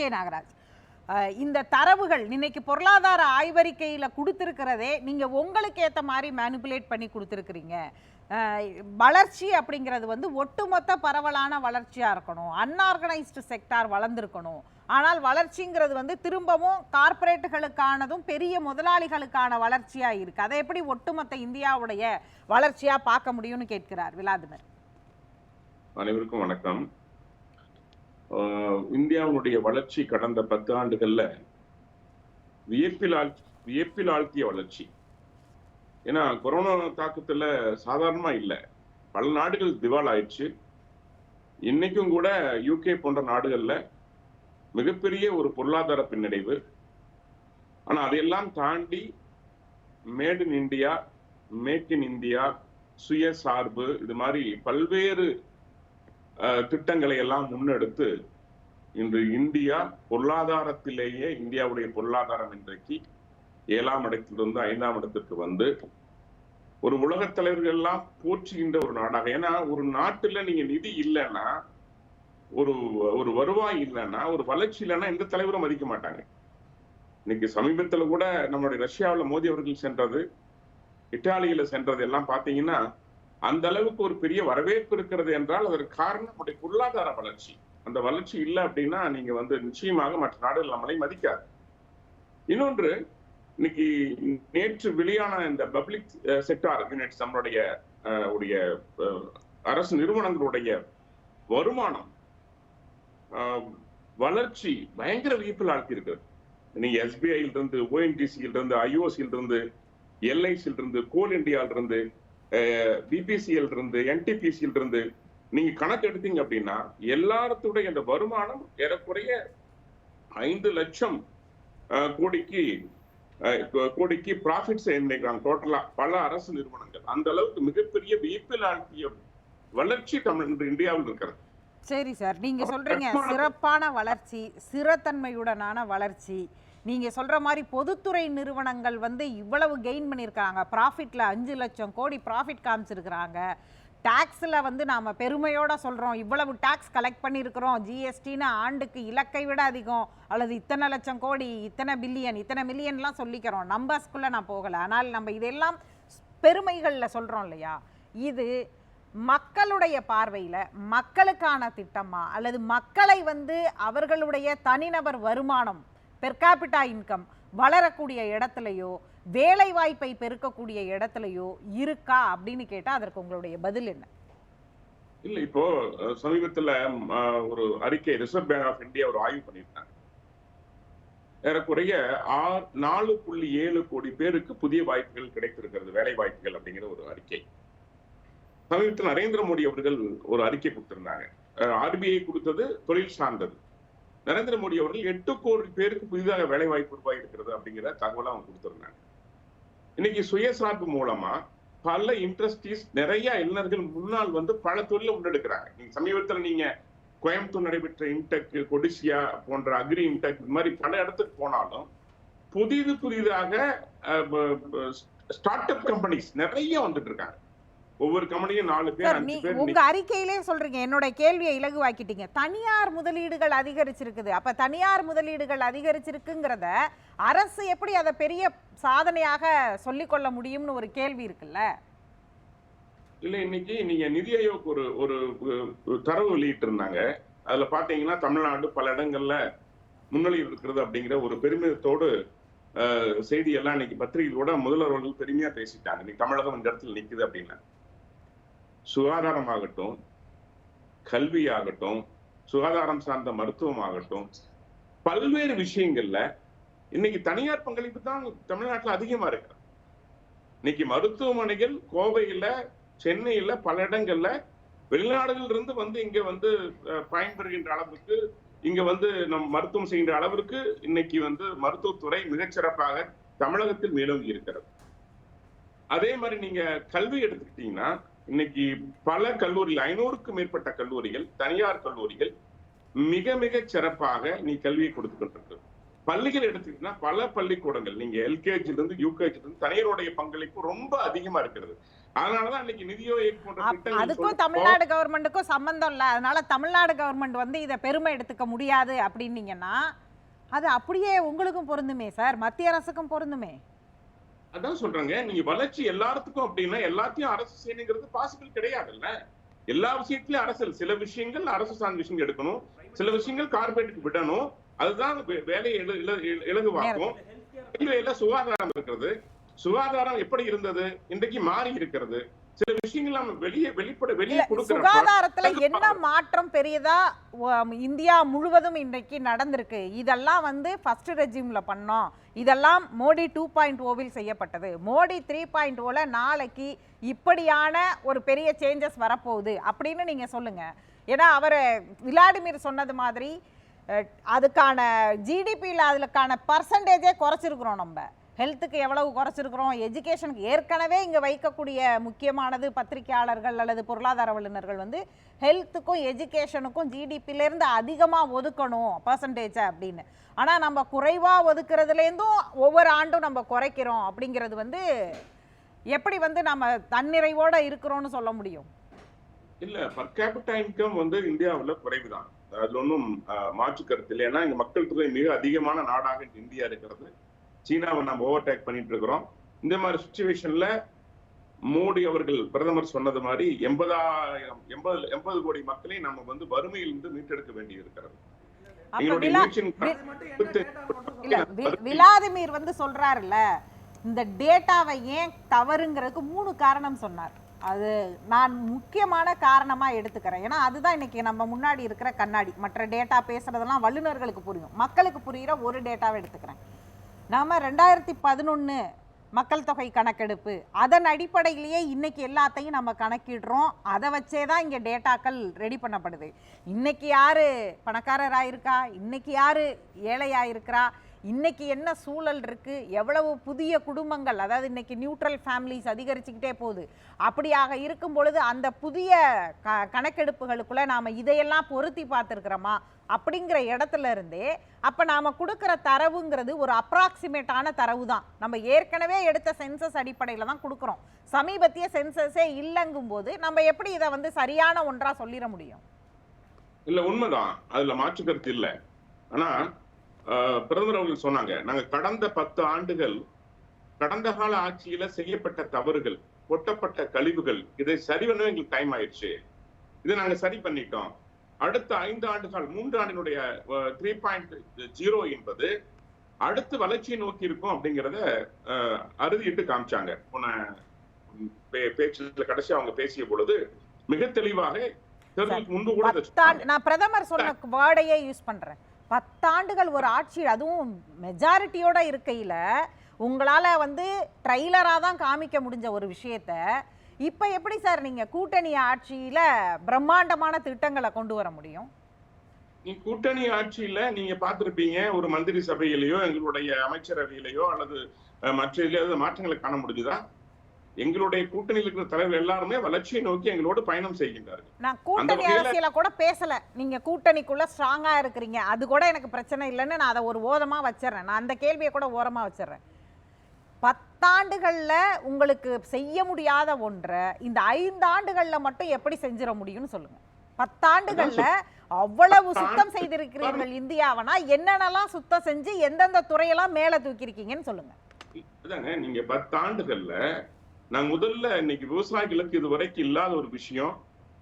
K Nagaraj. இந்த தரவுகள் இன்னைக்கு பொருளாதார ஆய்வறிக்கையில் கொடுத்துருக்கிறதே நீங்க உங்களுக்கு ஏத்த மாதிரி மேனிப்புலேட் பண்ணி கொடுத்துருக்குறீங்க. வளர்ச்சி அப்படிங்கிறது வந்து ஒட்டுமொத்த பரவலான வளர்ச்சியா இருக்கணும். அன்ஆர்கனைஸ்டு செக்டார் வளர்ந்துருக்கணும். ஆனால் வளர்ச்சிங்கிறது வந்து திரும்பவும் கார்ப்பரேட்டுகளுக்கானதும் பெரிய முதலாளிகளுக்கான வளர்ச்சியா இருக்கு. அதை எப்படி ஒட்டுமொத்த இந்தியாவுடைய வளர்ச்சியா பார்க்க முடியும்னு கேட்கிறார் விலாதிமர் அனைவருக்கும் வணக்கம். இந்தியாவுடைய வளர்ச்சி கடந்த பத்து ஆண்டுகள்ல வியப்பில் ஆழ் வியப்பில் ஆழ்த்திய வளர்ச்சி. ஏன்னா கொரோனா தாக்கத்துல சாதாரணமா இல்லை. பல நாடுகள் திவால் ஆயிடுச்சு இன்னைக்கும் கூட யூகே போன்ற நாடுகள்ல மிகப்பெரிய ஒரு பொருளாதார பின்னடைவு. ஆனா அதையெல்லாம் தாண்டி made in India make in India சுயசார்பு இது மாதிரி பல்வேறு திட்டங்களை எல்லாம் முன்னெடுத்து இன்று இந்தியா பொருளாதாரத்திலேயே இந்தியாவுடைய பொருளாதாரம் இன்றைக்கு ஏழாம் இடத்திலிருந்து ஐந்தாம் இடத்திற்கு வந்து ஒரு உலகத் தலைவர்கள் எல்லாம் போற்றுகின்ற ஒரு நாடாக. ஏன்னா ஒரு நாட்டுல நீங்க நிதி இல்லைன்னா ஒரு ஒரு வருவாய் இல்லைன்னா ஒரு வளர்ச்சி இல்லைன்னா எந்த தலைவரும் மதிக்க மாட்டாங்க. இன்னைக்கு சமீபத்துல கூட நம்மளுடைய ரஷ்யாவுல மோடி அவர்கள் சென்றது இத்தாலியில சென்றது எல்லாம் பாத்தீங்கன்னா அந்த அளவுக்கு ஒரு பெரிய வரவேற்பு இருக்கிறது என்றால் அதற்கு காரணம் நம்முடைய பொருளாதார வளர்ச்சி. அந்த வளர்ச்சி இல்லை அப்படின்னா நீங்க வந்து நிச்சயமாக மற்ற நாடுகள் நம்மளை மதிக்காது. இன்னொன்று இன்னைக்கு நேற்று வெளியான இந்த பப்ளிக் செக்டார் யூனிட்ஸ் நம்மளுடைய அஹ், உடைய அரசு நிறுவனங்களுடைய வருமானம் வளர்ச்சி பயங்கர வியப்பில் ஆழ்த்திருக்கிறது நீங்க எஸ்பிஐல இருந்து ஓஎன்டிசியில இருந்து ஐஓசியில இருந்து எல்ஐசியில இருந்து கோல் இந்தியால இருந்து பிபிசிஎல் இருந்து என்டிபிசியில் இருந்து நீங்க கணக்கு எடுத்தீங்க அப்படின்னா எல்லாத்துடைய அந்த வருமானம் ஏறக்குறைய ஐந்து லட்சம் கோடிக்கு கோடிக்கு ப்ராஃபிட்ஸ் நினைக்கிறாங்க. டோட்டலா பல அரசு நிறுவனங்கள். அந்த அளவுக்கு மிகப்பெரிய வியப்பில் ஆழ்த்திய வளர்ச்சி தமிழ் இந்தியாவில் இருக்கிறது. சரி சார் நீங்க சொல்றீங்க. சிறப்பான வளர்ச்சி ஸ்திரத்தன்மையுடனான வளர்ச்சி நீங்கள் சொல்கிற மாதிரி பொதுத்துறை நிறுவனங்கள் வந்து இவ்வளவு கெயின் பண்ணியிருக்காங்க ப்ராஃபிட்டில் அஞ்சு லட்சம் கோடி ப்ராஃபிட் காமிச்சிருக்கிறாங்க. டேக்ஸில் வந்து நாம் பெருமையோடு சொல்கிறோம் இவ்வளவு டேக்ஸ் கலெக்ட் பண்ணியிருக்கிறோம். ஜிஎஸ்டின்னு ஆண்டுக்கு இலக்கை விட அதிகம். அல்லது இத்தனை லட்சம் கோடி இத்தனை பில்லியன் இத்தனை மில்லியன்லாம் சொல்லிக்கிறோம். நம்பர்ஸ்க்குள்ளே நான் போகலை. ஆனால் நம்ம இதெல்லாம் பெருமைகளில் சொல்கிறோம் இல்லையா? இது மக்களுடைய பார்வையில் மக்களுக்கான திட்டமா? அல்லது மக்களை வந்து அவர்களுடைய தனிநபர் வருமானம் பெர்காபிட்டா இன்கம் வளரக்கூடிய இடத்துலையோ வேலை வாய்ப்பை பெருக்கக்கூடிய இடத்துலையோ இருக்கா அப்படின்னு கேட்டா அதற்கு உங்களுடைய பதில் என்ன? இல்ல இப்போ சமீபத்துல ஒரு அறிக்கை ரிசர்வ் பேங்க் ஆஃப் இந்தியா ஒரு ஆய்வு பண்ணியிருக்காங்க ஏறக்குறைய ஆறு நாலு புள்ளி ஏழு கோடி பேருக்கு புதிய வாய்ப்புகள் கிடைத்திருக்கிறது வேலை வாய்ப்புகள் அப்படிங்கிற ஒரு அறிக்கை. சமீபத்தில் நரேந்திர மோடி அவர்கள் ஒரு அறிக்கை கொடுத்திருந்தாங்க. ஆர்பிஐ கொடுத்தது தொழில் சார்ந்தது. நரேந்திர மோடி அவர்கள் எட்டு கோடி பேருக்கு புதிதாக வேலை வாய்ப்பு உருவாகி இருக்கிறது அப்படிங்கிற தகவலை அவங்க கொடுத்துருந்தாங்க. இன்னைக்கு சுயசார்பு மூலமா பல இண்டஸ்ட்ரீஸ் நிறைய இளைஞர்கள் முன்னால் வந்து பல தொழில முன்னெடுக்கிறாங்க. நீங்க சமீபத்துல நீங்க கோயம்புத்தூர் நடைபெற்ற இன்டெக் கொடிசியா போன்ற அக்ரி இன்டெக் இது மாதிரி பல இடத்துக்கு போனாலும் புதிது புதிதாக ஸ்டார்ட் அப் கம்பெனிஸ் நிறைய வந்துட்டு இருக்காங்க. ஒவ்வொரு கம்பெனியும் நாலு பேர் உங்க அறிக்கையிலே சொல்றீங்க. என்னோட கேள்வியை இலகுவாக்கிட்டீங்க. தனியார் முதலீடுகள் அதிகரிச்சிருக்குது. அப்ப தனியார் முதலீடுகள் அதிகரிச்சிருக்குங்கிறத அரசு எப்படி அதை பெரிய சாதனையாக சொல்லிக்கொள்ள முடியும்னு ஒரு கேள்வி இருக்குல்ல? இல்ல இன்னைக்கு நீங்க நிதி ஆயோக் ஒரு ஒரு தரவு வெளியிட்டு இருந்தாங்க அதுல பாத்தீங்கன்னா தமிழ்நாடு பல இடங்கள்ல முன்னிலையில் இருக்கிறது அப்படிங்கிற ஒரு பெருமிதத்தோடு செய்தியெல்லாம் இன்னைக்கு பத்திரிகைகளோட முதல்வர் அவர்கள் பெருமையா பேசிட்டாங்க. இன்னைக்கு தமிழகம் இந்த இடத்துல நிக்குது அப்படின்னு. சுகாதாரமாகட்டும் கல்வி ஆகட்டும் சுகாதாரம் சார்ந்த மருத்துவம் ஆகட்டும் பல்வேறு விஷயங்கள்ல இன்னைக்கு தனியார் பங்களிப்பு தான் தமிழ்நாட்டுல அதிகமா இருக்கு. இன்னைக்கு மருத்துவமனைகள் கோவையில சென்னையில பல இடங்கள்ல வெளிநாடுகள் இருந்து வந்து இங்க வந்து பயன்பெறுகின்ற அளவுக்கு இங்க வந்து நம் மருத்துவம் செய்கின்ற அளவிற்கு இன்னைக்கு வந்து மருத்துவத்துறை மிகச்சிறப்பாக தமிழகத்தில் மேலோங்கி இருக்கிறது. அதே மாதிரி நீங்க கல்வி எடுத்துக்கிட்டீங்கன்னா இன்னைக்கு பல கல்லூரிகள் ஐநூறுக்கும் மேற்பட்ட கல்லூரிகள் தனியார் கல்லூரிகள் மிக மிக சிறப்பாக நீ கல்வியை கொடுத்துக்கிட்டு இருக்கு பள்ளிகள் எடுத்துக்கிட்டீங்கன்னா பல பள்ளிக்கூடங்கள் நீங்க எல்கேஜில இருந்து யூகேஜில இருந்து தனியாருடைய பங்களிப்பு ரொம்ப அதிகமா இருக்கிறது. அதனாலதான் இன்னைக்கு நிதி ஆயோக் போன்ற அப்- திட்டங்கள் அதுக்கும் தமிழ்நாடு கவர்மெண்ட்டுக்கும் சம்பந்தம் இல்லை. அதனால தமிழ்நாடு கவர்மெண்ட் வந்து இதை பெருமை எடுத்துக்க முடியாது அப்படின்னீங்கன்னா அது அப்படியே உங்களுக்கும் பொருந்துமே சார். மத்திய அரசுக்கும் பொருந்துமே. அதான் சொல்றேங்க. நீங்க வளர்ச்சி எல்லாத்துக்கும் அப்படின்னா எல்லாத்தையும் அரசு செய்யணுங்கிறது பாசிபிள் கிடையாதுல்ல. எல்லா விஷயத்திலயும் அரசியல் சில விஷயங்கள் அரசு சார்ந்த விஷயங்கள் எடுக்கணும். சில விஷயங்கள் கார்பரேட்டுக்கு விடணும். அதுதான் வேலையை இல- இல- இல- இலகுவாக்கும். ரயில்வேல சுகாதாரம் இருக்கிறது. சுகாதாரம் எப்படி இருந்தது? இன்றைக்கு மாறி இருக்கிறது. சில விஷயங்கள் நம்ம வெளியே வெளிப்பட வெளியே சுகாதாரத்துல என்ன மாற்றம் பெரியதா இந்தியா முழுவதும் இன்றைக்கு நடந்திருக்கு. இதெல்லாம் வந்து ஃபர்ஸ்ட் ரெஜிம்ல பண்ணோம். இதெல்லாம் மோடி டூ பாயிண்ட் ஓவில் செய்யப்பட்டது. மோடி த்ரீ பாயிண்ட் ஓல நாளைக்கு இப்படியான ஒரு பெரிய சேஞ்சஸ் வரப்போகுது அப்படின்னு நீங்க சொல்லுங்க. ஏன்னா அவர் விளாடிமிர் சொன்னது மாதிரி அதுக்கான ஜிடிபியில் அதுக்கான பர்சன்டேஜே குறைச்சிருக்கிறோம் நம்ம. ஹெல்த்துக்கு எவ்வளவு குறைச்சிருக்கிறோம்? எஜுகேஷனுக்கு ஏற்கனவே இங்கே வைக்கக்கூடிய முக்கியமானது பத்திரிக்கையாளர்கள் அல்லது பொருளாதார வல்லுநர்கள் வந்து ஹெல்த்துக்கும் எஜுகேஷனுக்கும் ஜிடிபிலேருந்து அதிகமாக ஒதுக்கணும் பர்சன்டேஜை அப்படின்னு. ஆனால் நம்ம குறைவாக ஒதுக்குறதுலேருந்தும் ஒவ்வொரு ஆண்டும் நம்ம குறைக்கிறோம் அப்படிங்கிறது வந்து எப்படி வந்து நம்ம தன்னிறைவோட இருக்கிறோம்னு சொல்ல முடியும்? இல்ல பர் கேபிட்டா இன்கம் வந்து இந்தியாவுல குறைவுதான். அதுல ஒன்றும் மாற்று கருத்து இல்லை. ஏன்னா இங்க மக்கள் தொகை மிக அதிகமான நாடாக இந்தியா இருக்கிறது. சீனாவை நம்ம ஓவர்டேக் பண்ணிட்டு இருக்கிறோம். இந்த மாதிரி சுச்சுவேஷன்ல மோடி அவர்கள் பிரதமர் சொன்னது மாதிரி எண்பதாயிரம் எண்பது எண்பது கோடி மக்களையும் நம்ம வந்து வறுமையிலிருந்து மீட்டெடுக்க வேண்டி இருக்கிறது விளாதிமிர் வந்து சொல்றாருல்ல இந்த டேட்டாவை ஏன் தவறுங்கிறதுக்கு மூணு காரணம் சொன்னார். அது நான் முக்கியமான காரணமா எடுத்துக்கிறேன். ஏன்னா அதுதான் இன்னைக்கு நம்ம முன்னாடி இருக்கிற கண்ணாடி. மற்ற டேட்டா பேசுறதெல்லாம் வல்லுநர்களுக்கு புரியும். மக்களுக்கு புரியுற ஒரு டேட்டாவை எடுத்துக்கிறேன். நாம் ரெண்டாயிரத்தி பதினொன்று மக்கள் தொகை கணக்கெடுப்பு. அதன் அடிப்படையிலேயே இன்னைக்கு எல்லாத்தையும் நம்ம கணக்கிடுறோம். அதை வச்சே தான் இங்கே டேட்டாக்கள் ரெடி பண்ணப்படுது. இன்னைக்கு யார் பணக்காரராக இருக்கா இன்னைக்கு யார் ஏழையாக இருக்கிறா இன்னைக்கு என்ன சூழல் இருக்குது எவ்வளவு புதிய குடும்பங்கள் அதாவது இன்னைக்கு நியூட்ரல் ஃபேமிலிஸ் அதிகரிச்சுக்கிட்டே போகுது. அப்படியாக இருக்கும் பொழுது அந்த புதிய க கணக்கெடுப்புகளுக்குள்ளே நாம் இதையெல்லாம் பொருத்தி பார்த்துருக்குறோமா? அப்படிங்கிற இடத்துல இருந்தே அப்போ நாம் கொடுக்குற தரவுங்கிறது ஒரு அப்ராக்சிமேட்டான தரவு தான் நம்ம ஏற்கனவே எடுத்த சென்சஸ் அடிப்படையில் தான் கொடுக்குறோம். சமீபத்திய சென்சஸே இல்லைங்கும் போது நம்ம எப்படி இதை வந்து சரியான ஒன்றாக சொல்லிட முடியும்? இல்லை உண்மைதான். அதில் மாற்றுக்கருத்து இல்லை. ஆனால் பிரதமர் அவர்கள் சொன்னாங்க நாங்க கடந்த பத்து ஆண்டுகள் கடந்த கால ஆட்சியில செய்யப்பட்ட தவறுகள் கொட்டப்பட்ட கழிவுகள் இதை சரி பண்ண எங்களுக்கு டைம் ஆயிடுச்சு. இதை நாங்க சரி பண்ணிட்டோம். அடுத்த ஐந்து ஆண்டுகள் மூன்று ஆண்டினுடைய த்ரீ பாயிண்ட் ஜீரோ என்பது அடுத்து வளர்ச்சியை நோக்கி இருக்கும் அப்படிங்கிறத ஆஹ், அறுதியிட்டு காமிச்சாங்க. போன பேச்சுல கடைசி அவங்க பேசிய பொழுது மிக தெளிவாக முன்பு கூட நான் பிரதமர் சொன்ன வேர்டையே யூஸ் பண்றேன். பத்தாண்டுகள் ஒரு ஆட்சி அதுவும் மெஜாரிட்டியோட இருக்கையில உங்களால வந்து ட்ரைலரா தான் காமிக்க முடிஞ்ச ஒரு விஷயத்த இப்போ எப்படி சார் நீங்க கூட்டணி ஆட்சியில பிரம்மாண்டமான திட்டங்களை கொண்டு வர முடியும்? கூட்டணி ஆட்சியில நீங்க பார்த்திருப்பீங்க ஒரு மந்திரி சபையிலேயோ எங்களுடைய அமைச்சரவையிலேயோ அல்லது மற்ற மாற்றங்களை காண முடிஞ்சுதா? எங்களுடைய கூட்டணியில் இருக்கிற தலைவர் எல்லாருமே வளர்ச்சியை நோக்கி எங்களோடு பயணம் செய்கின்றார்கள். நான் கூட்டணி அரசியல கூட பேசல. நீங்க கூட்டணிக்குள்ள ஸ்ட்ராங்கா இருக்கிறீங்க. அது கூட எனக்கு பிரச்சனை இல்லைன்னு நான் அதை ஒரு ஓரமா வச்சிடுறேன். நான் அந்த கேள்வியை கூட ஓரமா வச்சிடுறேன். பத்தாண்டுகள்ல உங்களுக்கு செய்ய முடியாத ஒன்றை இந்த ஐந்து ஆண்டுகள்ல மட்டும் எப்படி செஞ்சிட முடியும்னு சொல்லுங்க. பத்தாண்டுகள்ல அவ்வளவு சுத்தம் செய்திருக்கிறீர்கள் இந்தியாவனா? என்னென்னலாம் சுத்தம் செஞ்சு எந்தெந்த துறையெல்லாம் மேல தூக்கியிருக்கீங்கன்னு சொல்லுங்க. நீங்க பத்து நான் முதல்ல இன்னைக்கு விவசாயிகளுக்கு இது வரைக்கும் இல்லாத ஒரு விஷயம்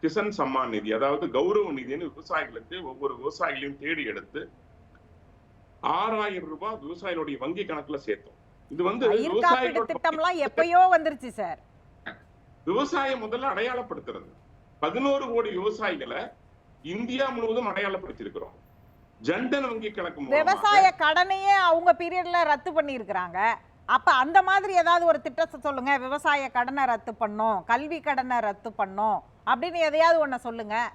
கிசான் சம்மான் நிதி. அதாவது கௌரவ நிதின்னு விவசாயிகளுக்கு ஒவ்வொரு விவசாயிகளையும் தேடி எடுத்து ஆறாயிரம் ரூபாய் விவசாயிகளுடைய வங்கி கணக்குல சேர்த்தோம். இது வந்து திட்டம்லாம் எப்பயோ வந்துருச்சு சார். விவசாயம் முதல்ல அடையாளப்படுத்துறது. பதினோரு கோடி விவசாயிகளை இந்தியா முழுவதும் அடையாளப்படுத்தியிருக்கிறோம். ஜன்தன் வங்கி கணக்கு விவசாய கடனையே அவங்க பீரியட்ல ரத்து பண்ணியிருக்கிறாங்க. அப்ப அந்த மாதிரி ஏதாவது ஒரு திட்டத்தை சொல்லுங்க. விவசாய கடனை ரத்து பண்ணோம். கல்வி கடனை ரத்து பண்ணோம். அப்படின்னு எதையாவது ஒன்று சொல்லுங்க.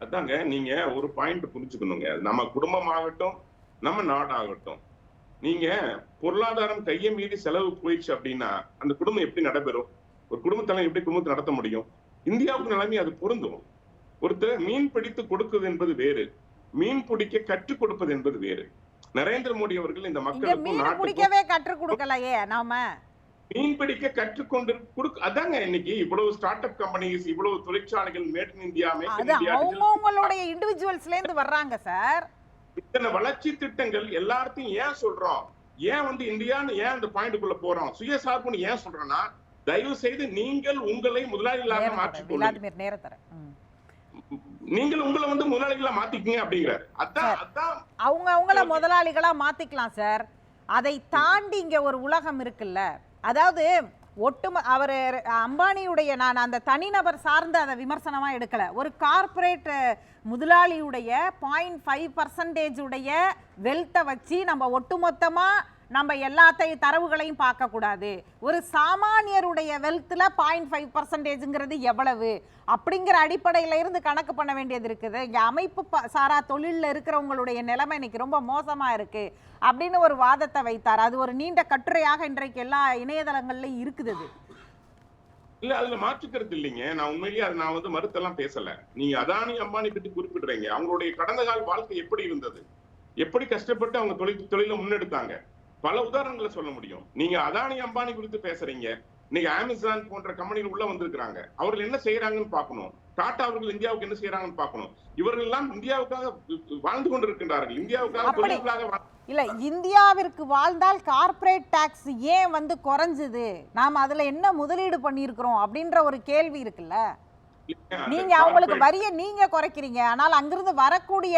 அதாங்க நீங்க ஒரு பாயிண்ட் புரிஞ்சுக்கணுங்க. நம்ம குடும்பமாகட்டும் நம்ம நாடாகட்டும். நீங்க பொருளாதாரம் கையை மீறி செலவு போயிடுச்சு அப்படின்னா அந்த குடும்பம் எப்படி நடைபெறும்? ஒரு குடும்பத்தலை எப்படி குடும்பத்தை நடத்த முடியும்? இந்தியாவுக்கு நிலைமை அது பொருந்தும். ஒருத்தர் மீன் பிடித்து கொடுக்குது என்பது வேறு. மீன் பிடிக்க கற்றுக் கொடுப்பது என்பது வேறு. நரேந்திர மோடி அவர்கள் இந்த நாட்டுக்கும் பிடிக்கவே கற்றுக் கொடுக்கலையே நாம? மீன் பிடிக்க கற்றுக்கொண்டு கொடுக்க அதாங்க இன்னைக்கு இவ்வளவு ஸ்டார்ட் அப் கம்பெனிஸ் இவ்வளவு தொழிற்சாலைகள் மேட் இன் இந்தியா அவங்கவுங்களுடைய இண்டிவிஜுவல்ஸ்ல இருந்து வர்றாங்க சார் இத்தனை வளர்ச்சி திட்டங்கள் எல்லாத்தையும் ஏன் சொல்றோம்? ஏன் வந்து இந்தியான்னு ஏன் அந்த பாயிண்ட்குள்ள போறோம்? சுயசார்புன்னு ஏன் சொல்றோம்னா தயவு செய்து நீங்கள் உங்களை முதலாளிகளாக நேரம் நீங்கள் உங்களை வந்து முதலாளிகளா மாத்திக்கங்க அப்படிங்கிறாரு. அதான் அதான் அவங்க அவங்கள முதலாளிகளா மாத்திக்கலாம் சார். அதை தாண்டி இங்க ஒரு உலகம் இருக்குல்ல. அதாவது ஒட்டுமொ அவர் அம்பானியுடைய நான் அந்த தனிநபர் சார்ந்த அதை விமர்சனமா எடுக்கல. ஒரு கார்ப்பரேட் முதலாளியுடைய பாயிண்ட் ஃபைவ் பர்சன்டேஜ் உடைய வெல்த்தை வச்சு நம்ம ஒட்டுமொத்தமா நம்ம எல்லாத்தையும் தரவுகளையும் பார்க்கக்கூடாது. ஒரு சாமானியருடைய வெல்த்தில் பாயிண்ட் ஃபைவ் பர்சன்டேஜுங்கிறது எவ்வளவு? அப்படிங்கிற அடிப்படையில இருந்து கணக்கு பண்ண வேண்டியது இருக்குது. இங்கே அமைப்பு ப- சாரா தொழிலில் இருக்கிறவங்களுடைய நிலைமை இன்னைக்கு ரொம்ப மோசமாக இருக்கு. அப்படின்னு ஒரு வாதத்தை வைத்தார். அது ஒரு நீண்ட கட்டுரையாக இன்றைக்கு எல்லா இணையதளங்கள்லையும் இருக்குது அது. இல்ல அதுல மாற்றுக்கிறது இல்லைங்க. நான் உண்மையிலேயே அதை நான் வந்து மறுத்தெல்லாம் பேசல. நீங்க அதானி அம்பானி பத்தி குறிப்பிடுறீங்க. அவங்களுடைய கடந்த கால வாழ்க்கை எப்படி இருந்தது? எப்படி கஷ்டப்பட்டு அவங்க தொழில் தொழில முன்னெடுத்தாங்க? பல உதாரணங்களை சொல்ல முடியும். நீங்க அதானி அம்பானி குறித்து பேசுறீங்க. நீங்க அமேசான் போன்ற கம்பெனிகள் உள்ள வந்திருக்கிறாங்க. அவர்கள் என்ன செய்யறாங்கன்னு பார்க்கணும். டாடா அவர்கள் இந்தியாவுக்கு என்ன செய்யறாங்கன்னு பார்க்கணும். இவர்கள் எல்லாம் இந்தியாவுக்காக வாழ்ந்து கொண்டிருக்கின்றார்கள். இந்தியாவுக்காக தொழில்களாக இல்ல இந்தியாவிற்கு வாழ்ந்தால் கார்ப்பரேட் டாக்ஸ் ஏன் வந்து குறைஞ்சது? நாம் அதுல என்ன முதலீடு பண்ணியிருக்கிறோம் அப்படின்ற ஒரு கேள்வி இருக்குல்ல. நீங்க அவங்களுக்கு வரிய நீங்க குறைக்கிறீங்க. ஆனால் அங்கிருந்து வரக்கூடிய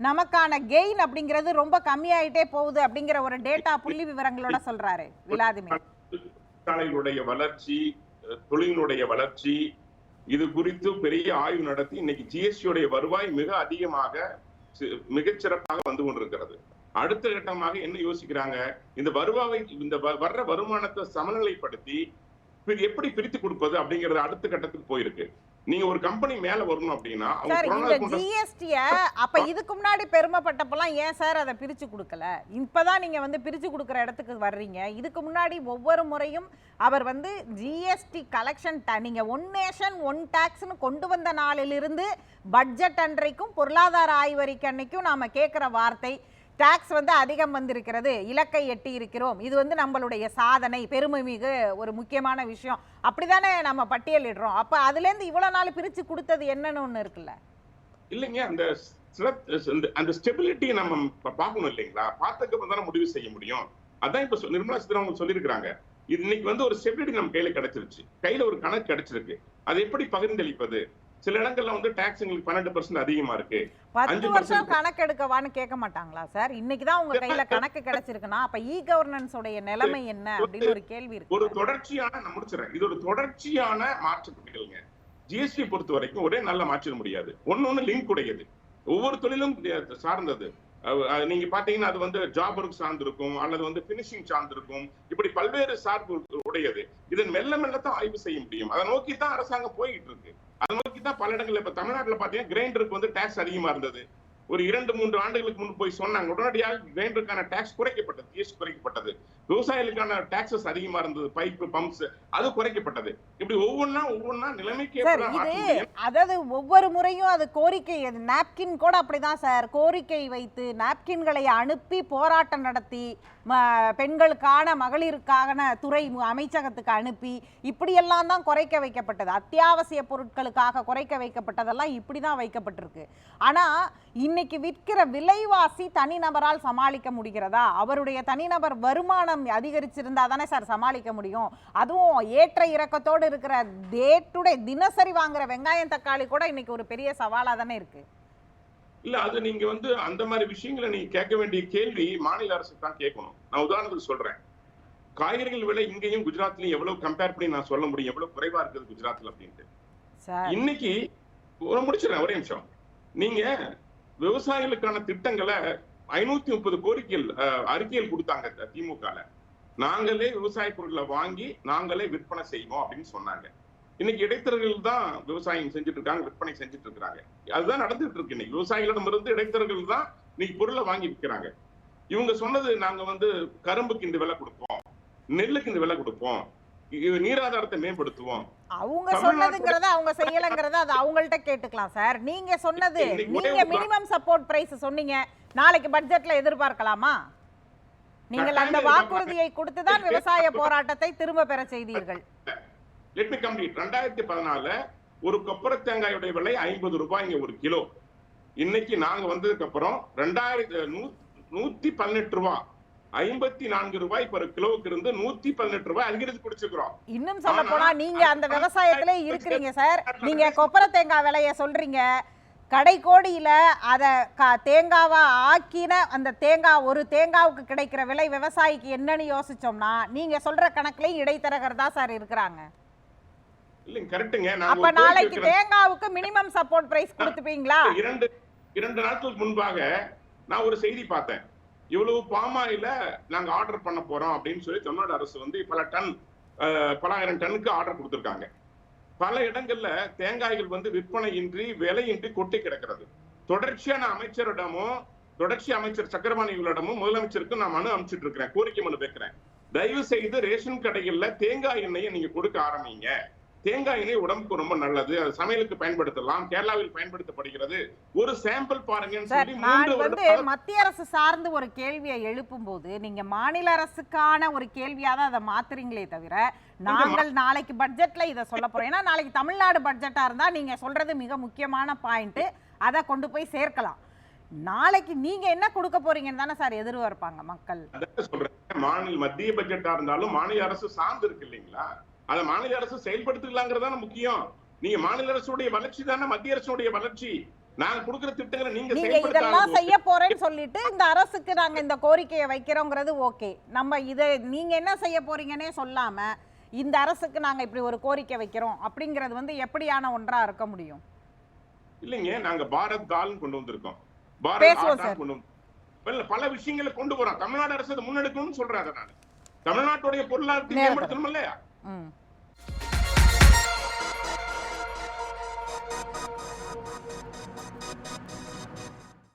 நமக்கான கெயின் அப்படிங்கிறது ரொம்ப கம்மியாயிட்டே போகுது அப்படிங்கிற ஒரு டேட்டா புள்ளி விவரங்களோட சொல்றாரு விலாதிமிர் தொழிற்சாலைகளுடைய வளர்ச்சி தொழிலினுடைய வளர்ச்சி இது குறித்து பெரிய ஆய்வு நடத்தி இன்னைக்கு ஜிஎஸ்டியுடைய வருவாய் மிக அதிகமாக மிகச்சிறப்பாக சிறப்பாக வந்து கொண்டிருக்கிறது. அடுத்த கட்டமாக என்ன யோசிக்கிறாங்க? இந்த வருவாயை இந்த வ- வர்ற வருமானத்தை சமநிலைப்படுத்தி எப்படி பிரித்து கொடுப்பது அப்படிங்கறது அடுத்த கட்டத்துக்கு போயிருக்கு. நீங்க ஒரு கம்பெனி மேல வரணும் அப்படின்னா சார் இந்த ஜிஎஸ்டிய அப்ப இதுக்கு முன்னாடி பெருமைப்பட்டப்பெல்லாம் ஏன் சார் அதை பிரிச்சு கொடுக்கல? இப்பதான் நீங்க வந்து பிரிச்சு கொடுக்குற இடத்துக்கு வர்றீங்க. இதுக்கு முன்னாடி ஒவ்வொரு முறையும் அவர் வந்து ஜிஎஸ்டி கலெக்ஷன் நீங்க ஒன் நேஷன் ஒன் டாக்ஸ்னு கொண்டு வந்த நாளிலிருந்து பட்ஜெட் அன்றைக்கும் பொருளாதார ஆய்வறிக்கை அன்னைக்கும் நாம கேட்குற வார்த்தை டாக்ஸ் வந்து அதிகம் வந்திருக்கிறது இலக்கை எட்டி இருக்கிறோம். இது வந்து நம்மளுடைய சாதனை பெருமை மிகு ஒரு முக்கியமான விஷயம். அப்படிதானே நம்ம பட்டியலிடுறோம். அப்ப அதுல இருந்து இவ்வளவு நாள் பிரிச்சு கொடுத்தது என்னன்னு ஒண்ணு இருக்குல்ல? இல்லைங்க அந்த அந்த- ஸ்டெபிலிட்டி நம்ம பார்க்கணும் இல்லைங்களா? பார்த்ததுக்கு தானே முடிவு செய்ய முடியும். அதான் இப்ப நிர்மலா சீதாராமன் சொல்லியிருக்கிறாங்க. இது இன்னைக்கு வந்து ஒரு ஸ்டெபிலிட்டி நம்ம கையில கிடைச்சிருச்சு. கையில ஒரு கணக்கு கிடைச்சிருக்கு. அதை எப்படி பகிர்ந்தளிப்பது? சில இடங்கள்ல வந்து டாக்ஸ் எங்களுக்கு பன்னெண்டு பர்சன்ட் அதிகமா இருக்கு. பத்து வருஷம் percent. கணக்கெடுக்கவான்னு கேட்க மாட்டாங்களா சார்? இன்னைக்கு தான் உங்க கையில கணக்கு கிடைச்சிருக்குன்னா அப்ப இ கவர்னன்ஸ் உடைய நிலைமை என்ன அப்படின்னு ஒரு கேள்வி ஒரு இருக்கு தொடர்ச்சியான நான் முடிச்சிடறேன் இது ஒரு தொடர்ச்சியான மாற்றுப்படிகள்ங்க ஜிஎஸ்டி பொறுத்த வரைக்கும் ஒரே நல்ல மாற்றிட முடியாது. ஒண்ணு ஒண்ணு லிங்க் உடையது. ஒவ்வொரு தொழிலும் சார்ந்தது. நீங்க பாத்தீங்கன்னா அது வந்து ஜாப் ஒர்க் சார்ந்திருக்கும் அல்லது வந்து பினிஷிங் சார்ந்திருக்கும். இப்படி பல்வேறு சார்பு உடையது. இதன் மெல்ல மெல்ல தான் ஆய்வு செய்ய முடியும். அதை நோக்கி தான் அரசாங்கம் போய்கிட்டு இருக்கு. அதை நோக்கி தான் பல இடங்கள்ல இப்ப தமிழ்நாட்டுல பாத்தீங்கன்னா கிரைண்டருக்கு வந்து டேக்ஸ் அதிகமா இருந்தது. ஒரு இரண்டு மூன்று ஆண்டுகளுக்கு முன்பு போய் சொன்னாங்க. உடனடியாக கிரைண்டருக்கான டாக்ஸ் குறைக்கப்பட்டது ஜிஎஸ்டி குறைக்கப்பட்டது. விவசாயிகளுக்கான டாக்ஸஸ் அதிகமா இருந்தது பைப்பு பம்ப்ஸ் அது குறைக்கப்பட்டது. இப்படி ஒவ்வொன்றா ஒவ்வொன்றா நிலைமைக்கு. அதாவது ஒவ்வொரு முறையும் அது கோரிக்கை அது நாப்கின் கூட அப்படிதான் சார். கோரிக்கை வைத்து நாப்கின்களை அனுப்பி போராட்டம் நடத்தி பெண்களுக்கான மகளிருக்கான துறை அமைச்சகத்துக்கு அனுப்பி இப்படியெல்லாம் தான் குறைக்க வைக்கப்பட்டது. அத்தியாவசிய பொருட்களுக்காக குறைக்க வைக்கப்பட்டதெல்லாம் இப்படி தான் வைக்கப்பட்டிருக்கு. ஆனால் இன்னைக்கு விற்கிற விலைவாசி தனிநபரால் சமாளிக்க முடிகிறதா? அவருடைய தனிநபர் வருமானம் அதிகரிச்சிருந்தா தானே சார் சமாளிக்க முடியும். அதுவும் ஏற்ற இறக்கத்தோடு இருக்கிற டே டு டே தினசரி வாங்குற வெங்காயம் தக்காளி கூட இன்னைக்கு ஒரு பெரிய சவாலாக தானே இருக்குது இல்ல அது நீங்க வந்து அந்த மாதிரி விஷயங்களை நீங்க கேட்க வேண்டிய கேள்வி மாநில அரசு தான் கேட்கணும். நான் உதாரணத்துக்கு சொல்றேன். காய்கறிகள் விலை இங்கேயும் குஜராத்லயும் எவ்வளவு கம்பேர் பண்ணி நான் சொல்ல முடியும். எவ்வளவு குறைவா இருக்குது குஜராத்ல அப்படின்ட்டு. இன்னைக்கு ஒரு முடிச்சிடறேன் ஒரே நிமிஷம். நீங்க விவசாயிகளுக்கான திட்டங்களை ஐநூத்தி முப்பது கோரிக்கைகள் அறிக்கைகள் கொடுத்தாங்க திமுகல. நாங்களே விவசாய பொருட்களை வாங்கி நாங்களே விற்பனை செய்வோம் அப்படின்னு சொன்னாங்க. இன்னைக்கு இடைத்தரகர்கள் தான் விவசாயம் செஞ்சுட்டு இருக்காங்க விற்பனை செஞ்சுட்டு இருக்காங்க அதுதான் நடந்துட்டு இருக்கு இன்னைக்கு விவசாயிகளிடம் இருந்து இடைத்தரகர்கள் தான் இன்னைக்கு பொருளை வாங்கி விற்கிறாங்க இவங்க சொன்னது நாங்க வந்து கரும்புக்கு இந்த விலை கொடுப்போம் நெல்லுக்கு இந்த விலை கொடுப்போம் நீராதாரத்தை மேம்படுத்துவோம். அவங்க சொன்னதுங்கிறத அவங்க செய்யலங்கிறத அது அவங்கள்ட்ட கேட்டுக்கலாம் சார். நீங்க சொன்னது நீங்க மினிமம் சப்போர்ட் பிரைஸ் சொன்னீங்க. நாளைக்கு பட்ஜெட்ல எதிர்பார்க்கலாமா? நீங்கள் அந்த வாக்குறுதியை கொடுத்துதான் விவசாய போராட்டத்தை திரும்ப பெற செய்தீர்கள். லெட் மீ கம்ப்ளீட் ரெண்டாயிரத்தி பதினாலுல ஒரு கொப்பர தேங்காயுடைய விலை ஐம்பது ரூபாய்ங்க ஒரு கிலோ. இன்னைக்கு நாங்க வந்ததுக்கு அப்புறம் ரெண்டாயிரத்தி நூத்தி பதினெட்டு ரூபாய் ஐம்பத்தி நான்கு ரூபாய் ஒரு கிலோவுக்கு இருந்து நூத்தி பதினெட்டு ரூபாய் அதிகரித்து குடிச்சிருக்கிறோம் இன்னும் சொல்ல போனா நீங்க அந்த விவசாயத்திலே இருக்கிறீங்க சார். நீங்க கொப்பர தேங்காய் விலைய சொல்றீங்க. கடைக்கோடியில அத க- தேங்காவா ஆக்கின அந்த தேங்காய் ஒரு தேங்காவுக்கு கிடைக்கிற விலை விவசாயிக்கு என்னன்னு யோசிச்சோம்னா நீங்க சொல்ற கணக்குலயும் இடைத்தரகர் தான் சார் இருக்கிறாங்க. இல்லைங்க கரெக்டுங்க நான் அப்ப நாளைக்கு. தேங்காவுக்கு மினிமம் சப்போர்ட் பிரைஸ் கொடுத்துப்பீங்களா? இரண்டு இரண்டு நாட்களுக்கு முன்பாக நான் ஒரு செய்தி பார்த்தேன். இவ்வளவு பாமாயில நாங்க ஆர்டர் பண்ண போறோம் அப்படின்னு சொல்லி தமிழ்நாடு அரசு வந்து பல டன் பல ஆயிரம் டன்னுக்கு ஆர்டர் கொடுத்திருக்காங்க. பல இடங்கள்ல தேங்காய்கள் வந்து விற்பனையின்றி விலையின்றி கொட்டி கிடக்கிறது. தொடர்ச்சியான அமைச்சரிடமும் தொடர்ச்சி அமைச்சர் சக்கரபாணிகளிடமும் முதலமைச்சருக்கு நான் மனு அனுப்பிச்சிட்டு இருக்கிறேன் கோரிக்கை மனு வைக்கிறேன். தயவு செய்து ரேஷன் கடைகள்ல தேங்காய் எண்ணெயை நீங்க கொடுக்க ஆரம்பிங்க. தேங்காய் எண்ணெய் உடம்புக்கு ரொம்ப நல்லது. அது சமையலுக்கு பயன்படுத்தலாம். கேரளாவில் பயன்படுத்தப்படுகிறது. ஒரு சாம்பிள் நான் மூன்று வந்து மத்திய அரசு சார்ந்து ஒரு கேள்வியை எழுப்பும்போது நீங்க மாநில அரசுக்கான ஒரு கேள்வியா தான் அதை மாத்துறீங்களே தவிர நாங்கள் நாளைக்கு பட்ஜெட்ல இதை சொல்ல போறோம். ஏன்னா நாளைக்கு தமிழ்நாடு பட்ஜெட்டா இருந்தா நீங்க சொல்றது மிக முக்கியமான பாயிண்ட் அதை கொண்டு போய் சேர்க்கலாம். நாளைக்கு நீங்க என்ன கொடுக்க போறீங்கன்னு தானே சார் எதிர்பார்ப்பாங்க மக்கள்? சொல்றேன். மாநில மத்திய பட்ஜெட்டா இருந்தாலும் மாநில அரசு சார்ந்து இருக்கு இல்லைங்களா? அதை மாநில அரசு செயல்படுத்தலாங்கிறதான முக்கியம். நீங்க மாநில அரசுடைய வளர்ச்சி தானே மத்திய அரசுடைய வளர்ச்சி. நாங்க கொடுக்கிற திட்டங்களை நீங்க நீங்க இதெல்லாம் செய்ய போறேன்னு சொல்லிட்டு இந்த அரசுக்கு நாங்க இந்த கோரிக்கையை வைக்கிறோங்கிறது ஓகே. நம்ம இதை நீங்க என்ன செய்ய போறீங்கன்னே சொல்லாம இந்த அரசுக்கு நாங்க இப்படி ஒரு கோரிக்கை வைக்கிறோம் அப்படிங்கிறது வந்து எப்படியான ஒன்றா இருக்க முடியும்? இல்லைங்க நாங்க பாரத் தால்னு கொண்டு வந்திருக்கோம். பாரத். கொண்டு பல விஷயங்களை கொண்டு வரோம். தமிழ்நாடு அரசு முன்னெடுக்கணும்னு சொல்றாங்க நான். தமிழ்நாட்டுடைய பொருளாதாரத்தை. மேம்படுத்தணும் இல்லையா? ம்